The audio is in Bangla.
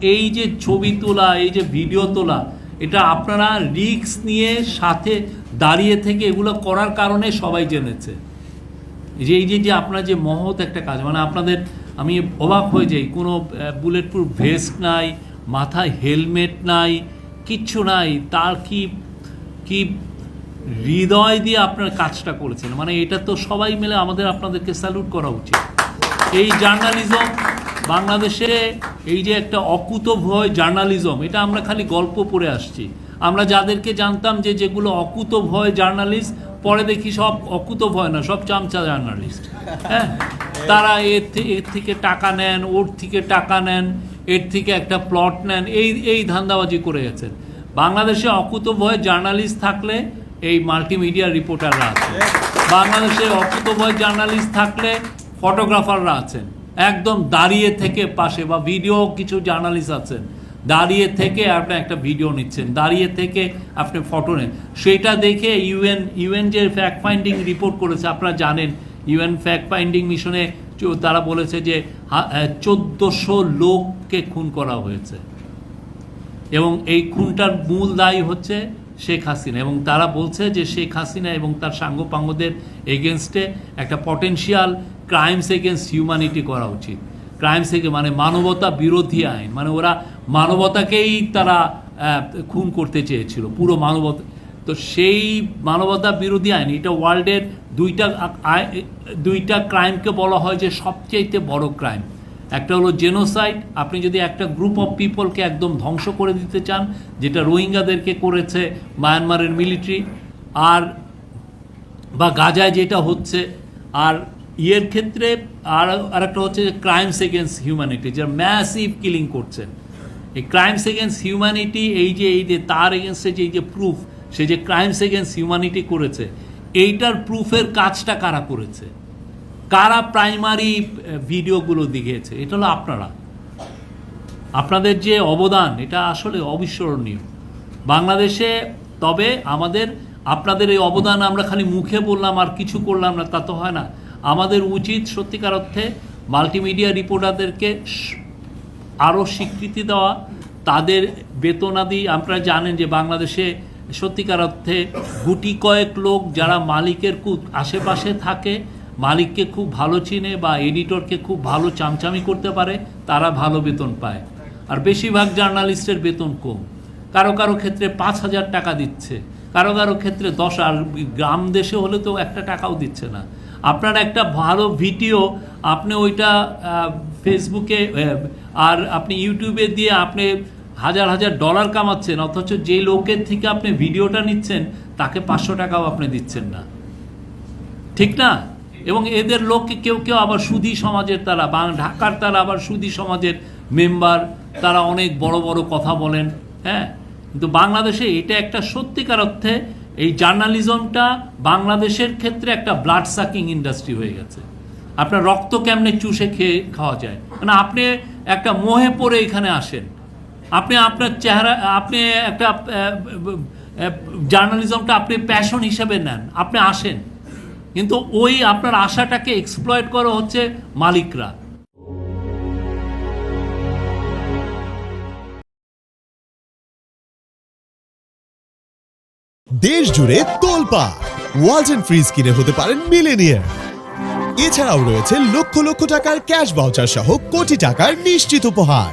এই যে ছবি তোলা, এই যে ভিডিও তোলা, এটা আপনারা রিক্স নিয়ে সাথে দাঁড়িয়ে থেকে এগুলো করার কারণে সবাই জেনেছে। যে, এই যে যে আপনার যে মহৎ একটা কাজ মানে আপনাদের, আমি অবাক হয়ে যাই, কোনো বুলেট প্রুফ ভেস্ট নাই, মাথায় হেলমেট নাই, কিচ্ছু নাই, তার কি কি হৃদয় দিয়ে আপনার কাজটা করেছেন? মানে এটা তো সবাই মিলে আমাদের, আপনাদেরকে স্যালুট করা উচিত। এই জার্নালিজম বাংলাদেশে এই যে একটা অকুত ভয় জার্নালিজম এটা আমরা খালি গল্প পড়ে আসছি। আমরা যাদেরকে জানতাম যে যেগুলো অকুত ভয় জার্নালিস্ট পরে দেখি সব অকুত ভয় না সব চামচা জার্নালিস্ট। হ্যাঁ? তারা এর থেকে এর থেকে টাকা নেন ওর থেকে টাকা নেন এর থেকে একটা প্লট নেন এই এই ধান্দাবাজি করে গেছেন। বাংলাদেশে অকুত ভয় জার্নালিস্ট থাকলে এই মাল্টিমিডিয়া রিপোর্টাররা আছে বাংলাদেশে অকুত ভয় জার্নালিস্ট থাকলে ফটোগ্রাফাররা আছেন। একদম দাঁড়িয়ে থেকে পাশে বা ভিডিও কিছু জার্নালিস্ট আছেন, দাঁড়িয়ে থেকে আপনি একটা ভিডিও নিচ্ছেন, দাঁড়িয়ে থেকে আপনি ফটো নেন। সেটা দেখে ইউএন ইউএন যে ফ্যাক্ট ফাইন্ডিং রিপোর্ট করেছে, আপনারা জানেন ইউএন ফ্যাক্ট ফাইন্ডিং মিশনে তারা বলেছে যে চোদ্দোশো লোককে খুন করা হয়েছে। এবং এই খুনটার মূল দায়ী হচ্ছে শেখ হাসিনা। এবং তারা বলছে যে শেখ হাসিনা এবং তার সাঙ্গপাঙ্গদের এগেনস্টে একটা পটেনশিয়াল ক্রাইমস এগেনস্ট হিউম্যানিটি করা উচিত। ক্রাইমস এগে মানে মানবতা বিরোধী আইন। মানে ওরা মানবতাকেই তারা খুন করতে চেয়েছিল, পুরো মানবতা। তো সেই মানবতা বিরোধী আইন, এটা ওয়ার্ল্ডের দুইটা দুইটা ক্রাইমকে বলা হয় যে সবচেয়ে বড় ক্রাইম একটা হলো জেনোসাইড আপনি যদি একটা গ্রুপ অফ পিপলকে একদম ধ্বংস করে দিতে চান, যেটা রোহিঙ্গাদেরকে করেছে মায়ানমারের মিলিটারি আর বা গাজায় যেটা হচ্ছে, আর ইয়ের ক্ষেত্রে আর আরেকটা হচ্ছে যে ক্রাইমস এগেনস্ট হিউম্যানিটি যারা ম্যাসিভ কিলিং করছেন এই ক্রাইমস এগেনস্ট হিউম্যানিটি এই যে এই যে তার এগেনস্টে যে, এই যে প্রুফ সে যে ক্রাইমস এগেনস্ট হিউম্যানিটি করেছে, এইটার প্রুফের কাজটা কারা করেছে? কারা প্রাইমারি ভিডিওগুলো দিয়েছে এটা হলো আপনারা। আপনাদের যে অবদান, এটা আসলে অবিস্মরণীয়। বাংলাদেশে তবে আমাদের, আপনাদের এই অবদান আমরা খালি মুখে বললাম, আর কিছু করলাম না, তা তো হয় না। আমাদের উচিত সত্যিকার অর্থে মাল্টিমিডিয়া রিপোর্টারদেরকে আরও স্বীকৃতি দেওয়া। তাদের বেতনাদি আপনারা জানেন যে বাংলাদেশে সত্যিকার অর্থে গুটি কয়েক লোক যারা মালিকের আশেপাশে থাকে মালিককে খুব ভালো চিনে বা এডিটরকে খুব ভালো চামচামি করতে পারে, তারা ভালো বেতন পায়। আর বেশিরভাগ জার্নালিস্টের বেতন কম। কারও কারও ক্ষেত্রে পাঁচ হাজার টাকা দিচ্ছে, কারও কারও ক্ষেত্রে দশ, আর গ্রাম দেশে হলে তো একটা টাকাও দিচ্ছে না। আপনার একটা ভালো ভিডিও, আপনি ওইটা ফেসবুকে আর আপনি ইউটিউবে দিয়ে আপনি হাজার হাজার ডলার কামাচ্ছেন, অথচ যে লোকের থেকে আপনি ভিডিওটা নিচ্ছেন, তাকে পাঁচশো টাকাও আপনি দিচ্ছেন না। ঠিক না? এবং এদের লোককে কেউ কেউ আবার সুধী সমাজের তারা, বাং ঢাকার তারা আবার সুধী সমাজের মেম্বার, তারা অনেক বড় বড় কথা বলেন হ্যাঁ? কিন্তু বাংলাদেশে এটা একটা সত্যিকার অর্থে এই জার্নালিজমটা বাংলাদেশের ক্ষেত্রে একটা ব্লাড সাকিং ইন্ডাস্ট্রি হয়ে গেছে। আপনার রক্ত কেমনে চুষে খেয়ে খাওয়া যায়? মানে আপনি একটা মোহে পড়ে এখানে আসেন। আপনি আপনার চেহারা, আপনি একটা জার্নালিজমটা আপনি প্যাশন হিসেবে নেন, আপনি আসেন। কিন্তু ওই আপনার আশাটাকে এক্সপ্লয়েট করা হচ্ছে মালিকরা। দেশ জুড়ে তোলপা ওয়ালটন ফ্রিজ কিনে হতে পারেন মিলেনিয়ার এছাড়াও রয়েছে লক্ষ লক্ষ টাকার ক্যাশ বাউচার সহ কোটি টাকার নিশ্চিত উপহার।